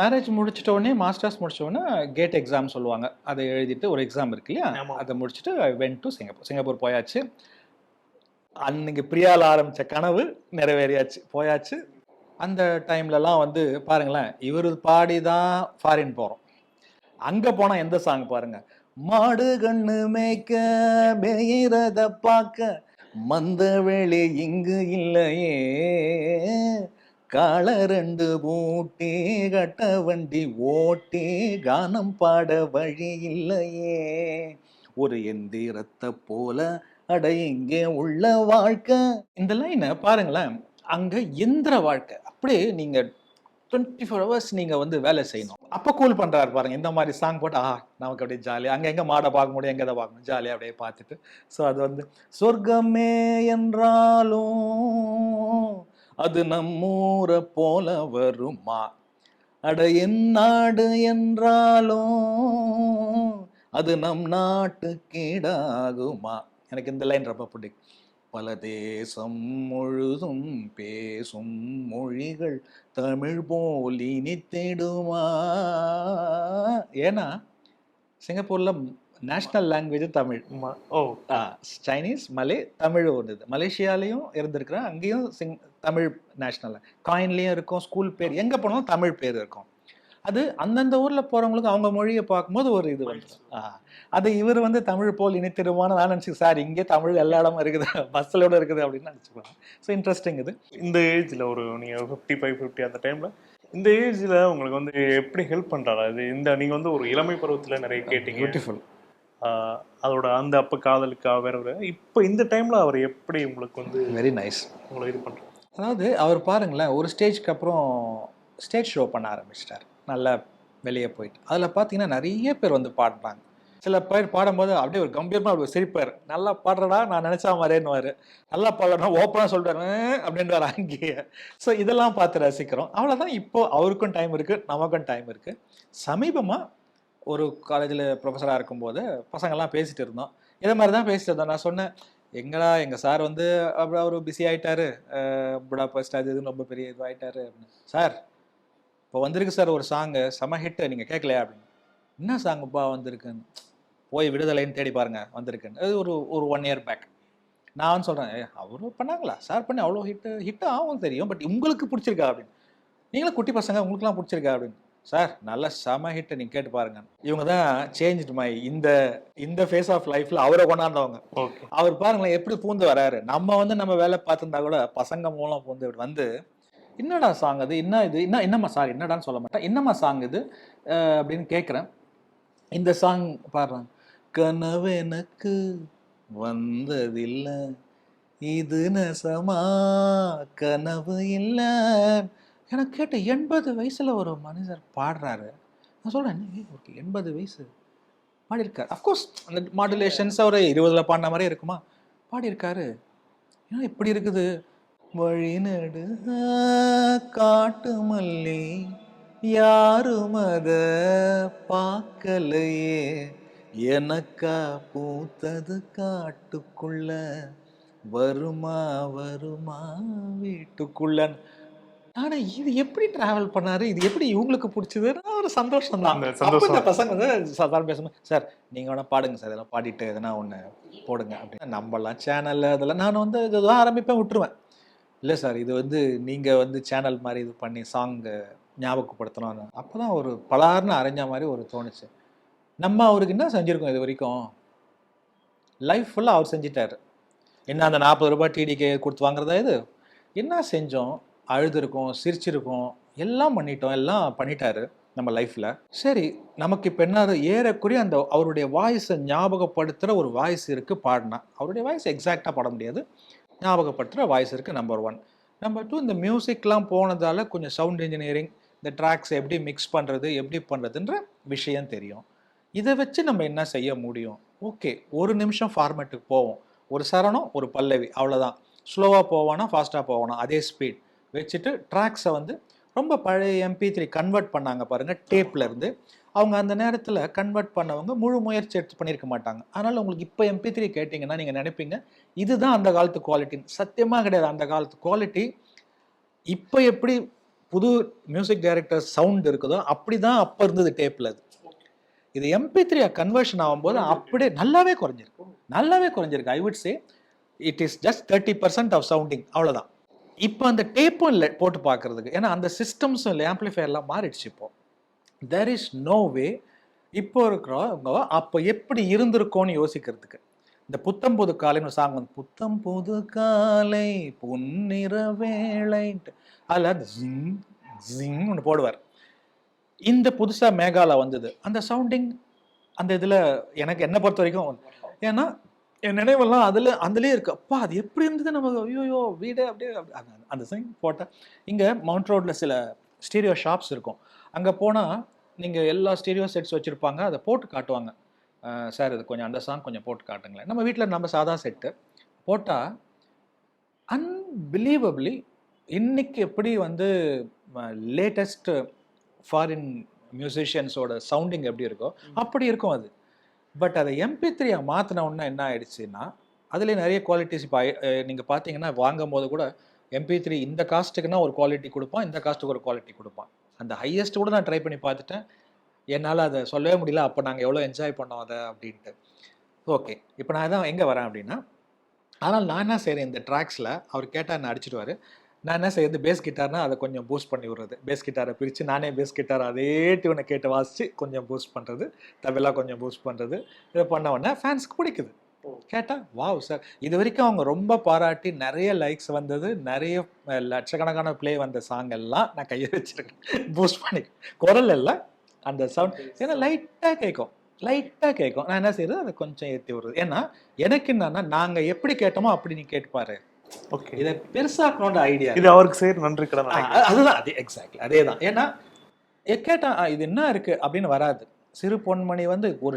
Marriage முடிச்சிட்ட உடனே masters முடிச்ச உடனே கேட் எக்ஸாம் சொல்லுவாங்க. அதை எழுதிட்டு ஒரு எக்ஸாம் இருக்கு இல்லையா. அதை முடிச்சுட்டு வென் டு சிங்கப்பூர் சிங்கப்பூர் போயாச்சு. அன்னைக்கு பிரியால ஆரம்பிச்ச கனவு நிறைவேறியாச்சு. போயாச்சு. அந்த டைம்லலாம் வந்து பாருங்களேன் இவர் பாடி தான் ஃபாரின் போகிறோம் அங்கே போனால் எந்த சாங் பாருங்க? மாடு கண்ணு மேய்க்க மேயிறத பார்க்க மந்த வெளி இங்கு இல்லையே. கால ரெண்டு பூட்டி கட்ட வண்டி ஓட்டி கானம் பாட வழி இல்லையே. ஒரு எந்திரத்தை போல அட இங்கே உள்ள வாழ்க்கை. இந்த லைனை பாருங்களேன். அங்க எந்திர வாழ்க்கை. அப்படியே நீங்க டுவெண்ட்டி ஃபோர் ஹவர்ஸ் நீங்க வந்து வேலை செய்யணும். அப்போ கூல் பண்றாரு பாருங்க. இந்த மாதிரி சாங் போட்டு ஆஹ் நமக்கு அப்படியே ஜாலியாக அங்கே எங்கே மாடை பார்க்க முடியும் எங்கே இதை பார்க்கணும் ஜாலியாக அப்படியே பார்த்துட்டு. ஸோ அது வந்து சொர்க்கமே என்றாலும் அது நம்மூரை போல வருமா? அட என் நாடு என்றாலும் அது நம் நாட்டு கீடாகுமா? எனக்கு இந்த லைன் ரொம்ப பிடிக்கும் பல தேசம் முழுதும் பேசும் மொழிகள் தமிழ் போல் இனித்திடுமா? ஏன்னா சிங்கப்பூர்ல நேஷனல் லாங்குவேஜ் தமிழ். ஓ. சைனீஸ் மலே தமிழ் ஒன்று மலேசியாலையும் இருந்திருக்கிறேன். அங்கேயும் சிங் தமிழ் நேஷனல் காயின்லேயும் இருக்கும் ஸ்கூல் பேர் எங்கே போனாலும் தமிழ் பேர் இருக்கும். அது அந்தந்த ஊரில் போகிறவங்களுக்கு அவங்க மொழியை பார்க்கும்போது ஒரு இது வந்து அது இவர் வந்து தமிழ் போல் இனித்திருமான நான் நினச்சி சார் இங்கே தமிழ் எல்லா இடமும் இருக்குது. பஸ்ஸிலோட இருக்குது அப்படின்னு நினச்சிக்கலாம் ஸோ இன்ட்ரெஸ்டிங் இது. இந்த ஏஜ்ல ஒரு நீங்க ஃபிஃப்டி ஃபைவ் ஃபிஃப்டி அந்த டைம்ல இந்த ஏஜ்ல உங்களுக்கு வந்து எப்படி ஹெல்ப் பண்றாரா? இது இந்த நீங்க வந்து ஒரு இளமை பருவத்துல நிறைய கேட்டீங்க. பியூட்டிஃபுல் அதோட அந்த அப்ப காதலுக்கா வேற வேற இப்போ இந்த டைம்ல அவர் எப்படி உங்களுக்கு வந்து வெரி நைஸ் உங்களை இது பண்றாரு? அதாவது அவர் பாருங்களேன் ஒரு ஸ்டேஜ்க்கு அப்புறம் ஸ்டேஜ் ஷோ பண்ண ஆரம்பிச்சிட்டார். நல்லா வெளியே போயிட்டு. அதில் பார்த்தீங்கன்னா நிறைய பேர் வந்து பாடுறாங்க. சில பேர் பாடும்போது அப்படியே ஒரு கம்பீரமாக அப்படி ஒரு சிரிப்பார். நல்லா பாடுறடா நான் நினச்சா மாதிரின்னுவார். நல்லா பாடுறா ஓப்பனாக சொல்லிட்டாரு அப்படின்ட்டு அங்கேயே. ஸோ இதெல்லாம் பார்த்து ரசிக்கிறோம். அவ்வளோதான் இப்போ அவருக்கும் டைம் இருக்குது நமக்கும் டைம் இருக்குது சமீபமாக ஒரு காலேஜில் ப்ரொஃபஸராக இருக்கும்போது பசங்கள்லாம் பேசிட்டு இருந்தோம். இதே மாதிரி தான் பேசிட்டு இருந்தோம். நான் சொன்னேன் எங்கடா எங்கள் சார் வந்து அப்படி அவர் பிஸி ஆகிட்டாரு புடா புடாபஸ்ட் அது இதுன்னு ரொம்ப பெரிய இது ஆகிட்டாரு அப்படின்னு. சார் இப்போ வந்திருக்கு சார் ஒரு சாங்கு செம ஹிட்டு நீங்கள் கேட்கலையா அப்படின்னு. என்ன சாங்குப்பா வந்திருக்குன்னு? போய் விடுதலைன்னு தேடி பாருங்க வந்திருக்குன்னு. அது ஒரு ஒரு ஒன் இயர் பேக் நான் வந்து சொல்கிறேன் ஏ அவரும் பண்ணாங்களா? சார் பண்ணி அவ்வளோ ஹிட்டு ஹிட்டு ஆகும் தெரியும் பட் உங்களுக்கு பிடிச்சிருக்கா? அப்படின்னு. நீங்களும் குட்டி பசங்க உங்களுக்குலாம் பிடிச்சிருக்கா? அப்படின்னு. சார் நல்ல செம ஹிட்டை நீங்கள் கேட்டு பாருங்க. இவங்க தான் சேஞ்ச் மை இந்த இந்த ஃபேஸ் ஆஃப் லைஃப்பில் அவரை கொண்டாந்தவங்க. அவர் பாருங்களேன் எப்படி பூந்து வராரு. நம்ம வந்து நம்ம வேலை பார்த்துருந்தா கூட பசங்க மூலம் பூந்து இப்படி வந்து என்னடா சாங் அது? என்ன இது? என்ன என்னம்மா சார் என்னடான்னு சொல்ல மாட்டேன். என்னம்மா சாங் இது? அஹ் அப்படின்னு கேட்குறேன் இந்த சாங் பாடுறாங்க கனவு எனக்கு வந்ததில்லை. இது நெசமா? கனவு இல்லை. எனக்கு கேட்ட எண்பது வயசில் ஒரு மனிதர் பாடுறாரு. நான் சொல்கிறேன் ஓகே எண்பது வயசு பாடியிருக்காரு. அஃப்கோர்ஸ் அந்த மாடுலேஷன்ஸ் அவர் இருபதில் பாடின மாதிரி இருக்குமா? பாடியிருக்காரு. ஏன்னா இப்படி இருக்குது? வழிநடு காட்டு மல்லி யாரும் அத பார்க்கலையே. எனக்கா பூத்தது காட்டுக்குள்ள வருமா வருமா வீட்டுக்குள்ளன் ஆனா இது எப்படி டிராவல் பண்ணாரு? இது எப்படி இவங்களுக்கு பிடிச்சதுன்னா ஒரு சந்தோஷம் தான். அப்ப. இந்த பசங்க வந்து சாதாரண பேசும்போது சார் நீங்க வேணா பாடுங்க சார் இதெல்லாம் பாடிட்டு எதனா ஒண்ணு போடுங்க அப்படின்னு. நம்மலாம் சேனல் அதெல்லாம் நான் வந்து இதுதான் ஆரம்பிப்பேன் விட்டுருவேன். இல்லை சார் இது வந்து நீங்க வந்து சேனல் மாதிரி இது பண்ணி சாங் ஞாபகப்படுத்தணும் அப்பதான் ஒரு பலார்னு அரைஞ்ச மாதிரி ஒரு தோணுச்சு. நம்ம அவருக்கு என்ன செஞ்சிருக்கோம் இது வரைக்கும்? லைஃப் ஃபுல்லாக அவர் செஞ்சிட்டாரு. என்ன அந்த நாற்பது ரூபாய் டிடிக்கு கொடுத்து வாங்குறதா இது? என்ன செஞ்சோம்? அழுதுருக்கோம் சிரிச்சிருக்கோம் எல்லாம் பண்ணிட்டோம் எல்லாம் பண்ணிட்டாரு நம்ம லைஃப்பில் சரி நமக்கு இப்போ என்ன ஏறக்குறைய அந்த அவருடைய வாய்ஸை ஞாபகப்படுத்துகிற ஒரு வாய்ஸ் இருக்குது பாடினா. அவருடைய வாய்ஸ் எக்ஸாக்டாக பாட முடியாது. ஞாபகப்படுத்துகிற வாய்ஸ் இருக்குது நம்பர் ஒன் நம்பர் டூ இந்த மியூசிக்லாம் போனதால கொஞ்சம் சவுண்ட் இன்ஜினியரிங் இந்த ட்ராக்ஸ் எப்படி மிக்ஸ் பண்ணுறது எப்படி பண்ணுறதுன்ற விஷயம் தெரியும். இதை வச்சு நம்ம என்ன செய்ய முடியும்? ஓகே ஒரு நிமிஷம் ஃபார்மேட்டுக்கு போவோம். ஒரு சரணம் ஒரு பல்லவி அவ்வளோதான் ஸ்லோவாக போவானா ஃபாஸ்ட்டாக போவானா? அதே ஸ்பீட் வச்சுட்டு ட்ராக்ஸை வந்து ரொம்ப பழைய எம்பி த்ரீ கன்வெர்ட் பண்ணாங்க பாருங்கள் டேப்பில் இருந்து. அவங்க அந்த நேரத்தில் கன்வெர்ட் பண்ணவங்க முழு முயற்சி எடுத்து பண்ணியிருக்க மாட்டாங்க. அதனால் உங்களுக்கு இப்போ எம்பி த்ரீ கேட்டிங்கன்னா நீங்கள் நினைப்பீங்க இதுதான் அந்த காலத்து குவாலிட்டின்னு சத்தியமாக கிடையாது அந்த காலத்து குவாலிட்டி இப்போ எப்படி புது மியூசிக் டைரக்டர் சவுண்ட் இருக்குதோ அப்படி தான் அப்போ இருந்தது டேப்பில் அது. இது எம்பி த்ரீ கன்வர்ஷன் ஆகும்போது அப்படியே நல்லாவே குறைஞ்சிருக்கு. நல்லாவே குறைஞ்சிருக்கு. I would say it is just thirty percent of sounding அவ்வளோதான் இப்போ அந்த டேப்பும் இல்லை போட்டு பார்க்குறதுக்கு ஏன்னா அந்த சிஸ்டம்ஸும் இல்லை ஆம்பிளிஃபையர்லாம் மாறிடுச்சு இப்போ. தெர் இஸ் நோ வே இப்போ இருக்கிறவங்க அப்போ எப்படி இருந்திருக்கோன்னு யோசிக்கிறதுக்கு. இந்த புத்தம் புது காலைன்னு சாங் வந்து புத்தம் புது காலை பொன்னிற வேளைன்ட்டு அதில் அந்த ஜிங் ஜிங் ஒன்று போடுவார். இந்த புதுசாக மேகாலா வந்தது. அந்த சவுண்டிங் அந்த இதில் எனக்கு என்னை பொறுத்த வரைக்கும் ஏன்னா என் நினைவெல்லாம் அதில் அதுலேயே இருக்கு. அப்பா அது எப்படி இருந்தது நம்ம ஐயோ வீடு அப்படியே அப்படி- அந்த- அந்த சைன் போட்டேன். இங்கே மவுண்ட் ரோட்டில் சில ஸ்டீரியோ ஷாப்ஸ் இருக்கும். அங்கே போனால் நீங்கள் எல்லா ஸ்டீரியோ செட்ஸ் வச்சுருப்பாங்க. அதை போட்டு காட்டுவாங்க. சார் இது கொஞ்சம் அந்த சாங் கொஞ்சம் போட்டு காட்டுங்களேன். நம்ம வீட்டில் நம்ம சாதா செட்டு போட்டால் அன்பிலீவபிளி இன்னைக்கு எப்படி வந்து லேட்டஸ்ட் ஃபாரின் மியூசிஷியன்ஸோட சவுண்டிங் எப்படி இருக்கோ அப்படி இருக்கும் அது. பட் அதை எம்பி த்ரீயாக மாற்றினவுன்னா என்ன ஆயிடுச்சுன்னா அதுலேயே நிறைய குவாலிட்டிஸ் இப்போ நீங்கள் பார்த்தீங்கன்னா வாங்கும் போது கூட எம்பி த்ரீ இந்த காஸ்ட்டுக்குன்னா ஒரு குவாலிட்டி கொடுப்பான் இந்த காஸ்ட்டுக்கு ஒரு குவாலிட்டி கொடுப்பான். அந்த ஹையஸ்ட் கூட நான் ட்ரை பண்ணி பார்த்துட்டேன். என்னால் அதை சொல்லவே முடியல. அப்போ நாங்கள் எவ்வளோ என்ஜாய் பண்ணோம் அதை அப்படின்ட்டு. ஓகே இப்போ நான் தான் எங்கே வரேன் அப்படின்னா ஆனால் நான் என்ன செய்கிறேன் இந்த ட்ராக்ஸில் அவர் கேட்டால் என்ன அடிச்சிடுவார். நான் என்ன செய்யறது பேஸ் கிட்டார்னா அதை கொஞ்சம் பூஸ்ட் பண்ணி விடுறது. பேஸ் கிட்டாரை பிரித்து நானே பேஸ் கிட்டார் அதே டியூனை கேட்டு வாசித்து கொஞ்சம் பூஸ்ட் பண்ணுறது தவிலா கொஞ்சம் பூஸ்ட் பண்ணுறது இதை பண்ண உடனே ஃபேன்ஸ்க்கு பிடிக்குது. கேட்டால் வாவ் சார் இது வரைக்கும் அவங்க ரொம்ப பாராட்டி நிறைய லைக்ஸ் வந்தது. நிறைய லட்சக்கணக்கான ப்ளே வந்த சாங் எல்லாம் நான் கையை வச்சிருக்கேன். பூஸ்ட் பண்ணி. குரல் எல்லாம் அந்த சவுண்ட் ஏன்னா லைட்டாக கேட்கும் லைட்டாக கேட்கும் நான் என்ன செய்யறது அதை கொஞ்சம் ஏற்றி விடுறது. ஏன்னா எனக்கு என்னன்னா நாங்கள் எப்படி கேட்டோமோ அப்படி நீ கேட்டுப்பாரு. ஓகே இதை பெருசாக்கணுன்ற ஐடியா இது அவருக்கு செய்யற நன்றி கடன் அதுதான் அதே எக்ஸாக்ட்லி அதே தான் ஏன்னா கேட்டா இது என்ன இருக்கு அப்படின்னு வராது. சிறு பொன்மணி வந்து ஒரு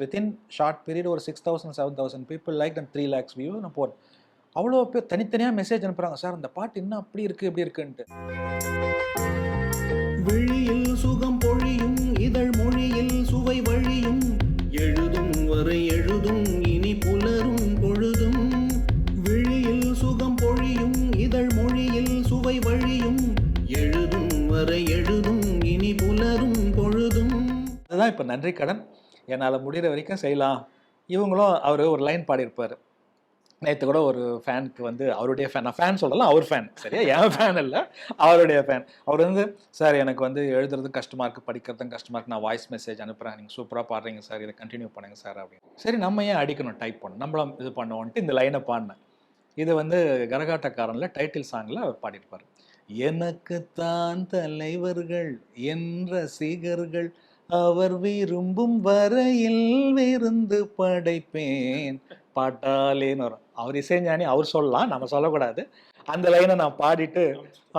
வித்தின் ஷார்ட் பீரியட் ஒரு six thousand seven thousand people like and three lakhs view நான் போட்டேன் அவ்வளோ பேர் தனித்தனியாக மெசேஜ் அனுப்புறாங்க. சார் அந்த பாட்டு இன்னும் அப்படி இருக்கு இப்படி இருக்குன்ட்டு. தான் இப்போ நன்றி கடன் என்னால் முடிகிற வரைக்கும் செய்யலாம். இவங்களும் அவர் ஒரு லைன் பாடியிருப்பார். நேற்று கூட ஒரு ஃபேனுக்கு வந்து அவருடைய ஃபேன் நான் ஃபேன் சொல்லலாம் அவர் ஃபேன் சரியா? என் ஃபேன் இல்லை அவருடைய ஃபேன் அவர் வந்து சார் எனக்கு வந்து எழுதுறதும் கஷ்டமாக இருக்குது படிக்கிறதும் கஷ்டமாக இருக்குது நான் வாய்ஸ் மெசேஜ் அனுப்புகிறேன் நீங்கள் சூப்பராக பாடுறீங்க சார் இதை கண்டினியூ பண்ணுங்க சார் அப்படின்னு. சரி நம்ம ஏன் அடிக்கணும் டைப் பண்ணணும்? நம்மளும் இது பண்ணுவோன்ட்டு இந்த லைனை பாடினேன். இது வந்து கரகாட்டக்காரனில் டைட்டில் சாங்கில் அவர் பாடியிருப்பார். எனக்குத்தான் தலைவர்கள் என்ற ரசிகர்கள் அவர் விரும்பும் வரையில் விருந்து படைப்பேன். பாட்டாலேன்னு வரும். அவர் இசைஞானி அவர் சொல்லலாம் நம்ம சொல்லக்கூடாது. அந்த லைனை நான் பாடிட்டு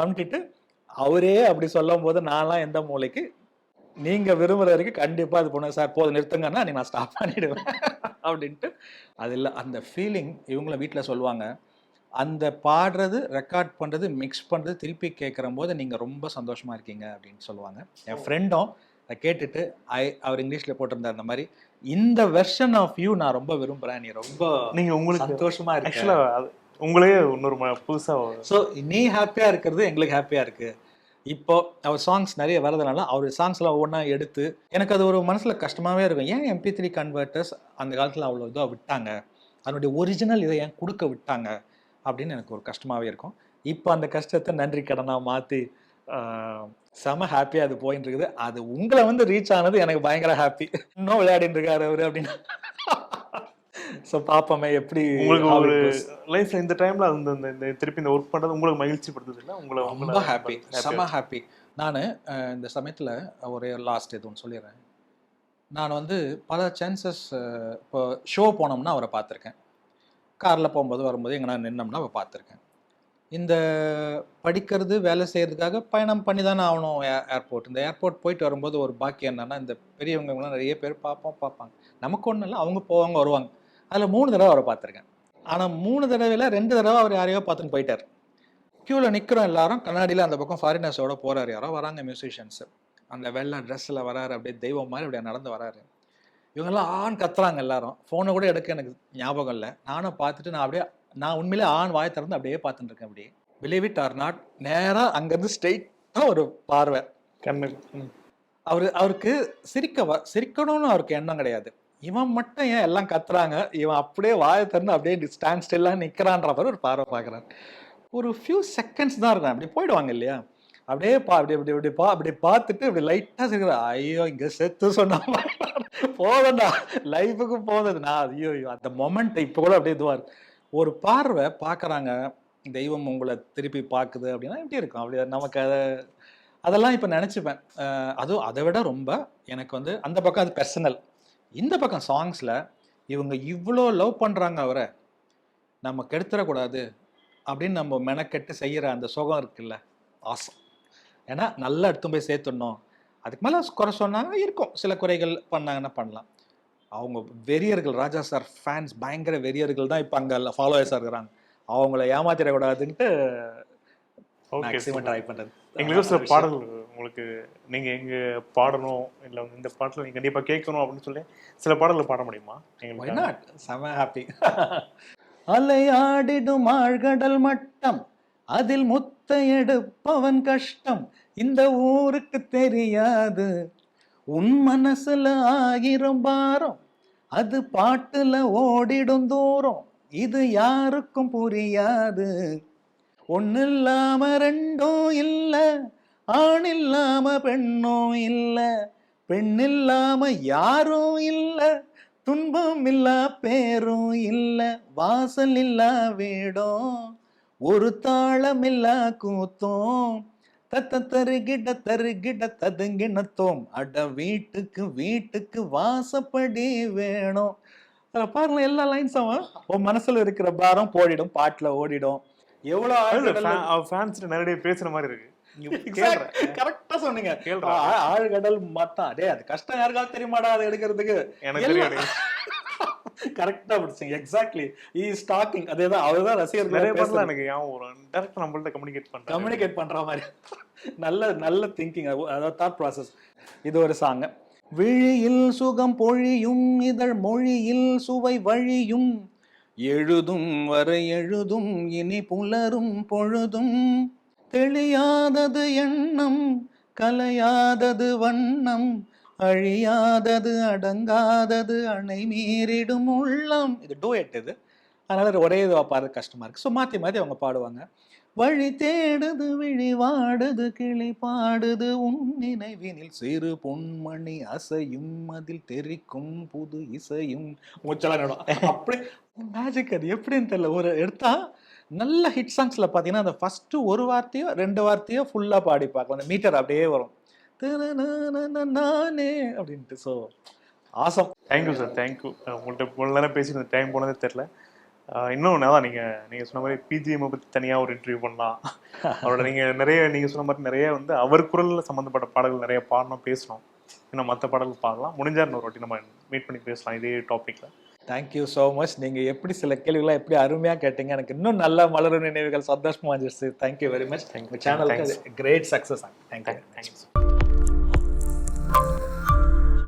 அனுப்பிட்டு அவரே அப்படி சொல்லும் போது நான்லாம் எந்த மூலைக்கு நீங்க விரும்புற வரைக்கும் கண்டிப்பா அது பண்ணுவேன் சார் போதும் நிறுத்துங்கன்னா நீ நான் ஸ்டாப் பண்ணிடுவேன். அப்படின்ட்டு அது இல்லை. அந்த ஃபீலிங் இவங்கள வீட்டில் சொல்லுவாங்க. அந்த பாடுறது ரெக்கார்ட் பண்ணுறது மிக்ஸ் பண்ணுறது திருப்பி கேட்குற போது நீங்கள் ரொம்ப சந்தோஷமா இருக்கீங்க அப்படின்னு சொல்லுவாங்க. என் ஃப்ரெண்டும் அதை கேட்டுட்டு ஐ அவர் இங்கிலீஷில் போட்டிருந்தார் அந்த மாதிரி. இந்த வெர்ஷன் ஆஃப் யூ நான் ரொம்ப விரும்புகிறேன் நீ ரொம்ப நீங்க உங்களுக்கு சந்தோஷமா இருக்க. உங்களே இன்னொரு ம- புதுசா ஒரு- ஸோ நீ ஹாப்பியாக இருக்கிறது எங்களுக்கு ஹாப்பியாக இருக்கு. இப்போ அவர் சாங்ஸ் நிறைய வரதுனால அவர் சாங்ஸ்லாம் ஒவ்வொன்றா எடுத்து எனக்கு அது ஒரு மனசில் கஷ்டமாகவே இருக்கும். ஏன் எம்பி த்ரீ கன்வெர்ட்டர்ஸ் அந்த காலத்தில் அவ்வளோ இதாக விட்டாங்க? அதனுடைய ஒரிஜினல் இதை ஏன் கொடுக்க விட்டாங்க? அப்படின்னு எனக்கு ஒரு கஷ்டமாகவே இருக்கும். இப்போ அந்த கஷ்டத்தை நன்றி கடனாக மாற்றி செம ஹாப்பியாக அது போயின்னு இருக்குது அது உங்களை வந்து ரீச் ஆனது எனக்கு பயங்கர ஹாப்பி இன்னும் விளையாடிட்டு இருக்காரு அவரு அப்படின்னு. ஸோ பார்ப்போமே எப்படி உங்களுக்கு ஒரு. லைஃப்ல இந்த டைம்ல அந்த இந்த- திருப்பி இந்த ஒர்க் பண்றது உங்களுக்கு மகிழ்ச்சி படுத்துது இல்ல? உங்களை ரொம்ப ஹாப்பி செம ஹாப்பி நான் இந்த சமயத்தில் ஒரே லாஸ்ட் இது ஒன்று சொல்லிடுறேன். நான் வந்து பல சான்சஸ் இப்போ ஷோ போனோம்னா அவரை பார்த்துருக்கேன். காரில் போகும்போது வரும்போது எங்கன்னா நின்னோம்னா அவரை பார்த்துருக்கேன். இந்த படிக்கிறது வேலை செய்கிறதுக்காக பயணம் பண்ணி தானே ஆகணும் ஏர்போர்ட் இந்த ஏர்போர்ட் போயிட்டு வரும்போது ஒரு பாக்கியம் என்னன்னா இந்த பெரியவங்கலாம் நிறைய பேர் பார்ப்போம் பார்ப்பாங்க நமக்கு ஒன்றும் இல்லை அவங்க போவாங்க வருவாங்க. அதில் மூணு தடவை அவரை பார்த்துருக்கேன். ஆனால் மூணு தடவையில் ரெண்டு தடவை அவர் யாரையோ பார்த்துன்னு போயிட்டார். க்யூவில் நிற்கிறோம் எல்லாரும் கண்ணாடியில் அந்த பக்கம் ஃபாரினர்ஸோட போகிறார் யாரோ வராங்க மியூசிஷியன்ஸு அந்த வெள்ளை ட்ரெஸ்ஸில் வராரு அப்படியே தெய்வம் மாதிரி அப்படியே நடந்து வராரு. இவங்கெல்லாம் ஆண் கத்துறாங்க எல்லாரும். ஃபோனை கூட எடுக்க எனக்கு ஞாபகம் இல்லை. நானும் பார்த்துட்டு நான் அப்படியே நான் உண்மையிலே ஆண் வாய் திறந்து அப்படியே பார்த்துட்டு இருக்கேன் அப்படியே. பிலீவ் இட் ஆர் நாட் நேராக அங்கேருந்து ஸ்ட்ரெயிட்டாக ஒரு பார்வை. கண்ணு. அவரு அவருக்கு சிரிக்க சிரிக்கணும்னு அவருக்கு எண்ணம் கிடையாது. இவன் மட்டும் ஏன் எல்லாம் கத்துறாங்க? இவன் அப்படியே வாயை திறந்து அப்படியே ஸ்டாண்ட் ஸ்டில்லாக நிற்கிறான்ற மாதிரி ஒரு பார்வை பார்க்குறாரு. ஒரு ஃபியூ செகண்ட்ஸ் தான் இருக்கும். அப்படி போயிடுவாங்க இல்லையா? அப்படியே பா அப்படி அப்படி இப்படி பா அப்படி பார்த்துட்டு இப்படி லைட்டாக சிரிக்கிற ஐயோ இங்கே செத்து சொன்னா போதண்டா லைஃபுக்கு போதது நான் ஐயோ அந்த மொமெண்ட் இப்போ கூட அப்படியே இதுவாக இருக்கு. ஒரு பார்வை பார்க்குறாங்க. தெய்வம் உங்களை திருப்பி பார்க்குது அப்படின்னா எப்படி இருக்கும். அப்படி நமக்கு அதை அதெல்லாம் இப்போ நினச்சிப்பேன். அதுவும் அதை விட ரொம்ப எனக்கு வந்து அந்த பக்கம் அது பர்சனல் இந்த பக்கம் சாங்ஸில் இவங்க இவ்வளோ லவ் பண்ணுறாங்க அவரை. நம்ம கெடுத்துடக்கூடாது அப்படின்னு நம்ம மெனக்கெட்டு செய்கிற அந்த சுகம் இருக்குல்ல? ஆசை. ஏன்னா நல்லா எடுத்து போய் சேர்த்துடணும். அதுக்கு மேலே குறை சொன்னாங்க இருக்கும். சில குறைகள் பண்ணாங்கன்னா பண்ணலாம். அவங்க வெறியர்கள் ராஜா சார் ஃபேன்ஸ் பயங்கர வெறியர்கள் தான் இப்போ அங்கே ஃபாலோவர்ஸாக இருக்கிறாங்க. அவங்கள ஏமாத்திடக்கூடாதுன்ட்டு மேக்ஸிமம் ட்ரை பண்ணுறது எங்களுக்கு சில பாடல்கள் உங்களுக்கு நீங்க எங்க பாடணும் இல்ல வந்து இந்த பாட்டுல நீங்க கண்டிப்பா கேட்கணும் அப்படின்னு சொல்லி சில பாடல்கள் பாட முடியுமா? எங்களுக்கு? செம ஹாப்பி அலையாடிடும் ஆழ்கடல் மட்டம் அதில் முத்த எடுப்பவன் கஷ்டம் இந்த ஊருக்கு தெரியாது. உன் மனசுல ஆயிரம் பாரம் அது பாட்டுல ஓடிடும் தூரம். இது யாருக்கும் புரியாது. ஒன்னு இல்லாம ரெண்டும் இல்ல ஆண் இல்லாம பெண்ணும் இல்ல பெண் இல்லாம யாரும் இல்ல துன்பம் இல்லா பேரும் இல்ல வாசல் இல்லா வீடும் ஒரு தாளம் இல்லா கூத்தும். தத்த தருகிட தருகிட ததுங்கிணத்தோம் அட வீட்டுக்கு வீட்டுக்கு வாசப்படி வேணும். அதுல பாருங்க எல்லா லைன்ஸும் உன் மனசுல இருக்கிற பாரம் போடிடும் பாட்டுல ஓடிடும். எவ்வளவு ஃபேன்ஸ் நேரடியாக பேசுற மாதிரி இருக்கு. கரெக்டா சொன்னீங்க. ஆழ்கடல் மத்தான் டேய் அது கஷ்டம் யாருக்காவது தெரியுமாடா அது எடுக்கிறதுக்கு? எனக்கு தெரியும் கரெக்டா பிடிச்சீங்க. எக்ஸாக்ட்லி இஸ் டாக்கிங் அதேதான் அவர்தான் நிறைய ரசிகர்கள் பாட்டுல எனக்கு ஞாபகம் வரும் டேரக்டா நம்மள்ட்ட கம்யூனிகேட் பண்றேன் கம்யூனிகேட் பண்ற மாதிரி. நல்ல நல்ல திங்கிங் அதாவது தாட் ப்ராசஸ் இது ஒரு சாங் விழியில் சுகம் பொழியும் இதழ் மொழியில் சுவை வழியும். எழுதும் வரை எழுதும் இனி புலரும் பொழுதும். தெளியாதது எண்ணம் கலையாதது வண்ணம். அழியாதது அடங்காதது அணை மீறிடும் உள்ளம். இது டூயட் இது. அதனால ஒரே இதுவா பாடுறது கஷ்டமா இருக்கு. ஸோ மாத்தி மாத்தி அவங்க பாடுவாங்க. வழி தேடுது விழி வாடுது கிளி பாடுது உன் நினைவினில் சிறு பொன்மணி அசையும் அதில் தெரிக்கும் புது இசையும். மூச்சலாம் நடும் அப்படி மேஜிக் அது எப்படின்னு தெரியல. ஒரு எடுத்தா நல்ல ஹிட் சாங்ஸ்ல பாத்தீங்கன்னா அந்த ஃபர்ஸ்ட் ஒரு வார்த்தையோ ரெண்டு வார்த்தையோ ஃபுல்லா பாடி பார்க்கலாம். அந்த மீட்டர் அப்படியே வரும். நானே அப்படின்ட்டு. So awesome thank you sir thank you உங்கள்கிட்ட இவ்வளோ நேரம் பேசி இந்த டைம் போனதே தெரில இன்னொன்று அதான் நீங்கள் நீங்கள் சொன்ன மாதிரி பிஜிஎம் பற்றி தனியாக ஒரு இன்டர்வியூ பண்ணலாம். அவரோட நீங்கள் நிறைய நீங்கள் சொன்ன மாதிரி நிறைய வந்து அவர் குரலில் சம்மந்தப்பட்ட பாடல்கள் நிறைய பாடணும் பேசணும். இன்னும் மற்ற பாடல்கள் பாடலாம். முடிஞ்சா இன்னொரு வாட்டி நம்ம மீட் பண்ணி பேசலாம் இதே டாப்பிக்கில் தேங்க்யூ ஸோ மச் நீங்க எப்படி சில கேள்விகளை எப்படி அருமையா கேட்டீங்க. எனக்கு இன்னும் நல்ல மலரும் நினைவுகள் சந்தோஷமா இருந்துச்சு thank you very much you. சேனலுக்கு great success thank you thanks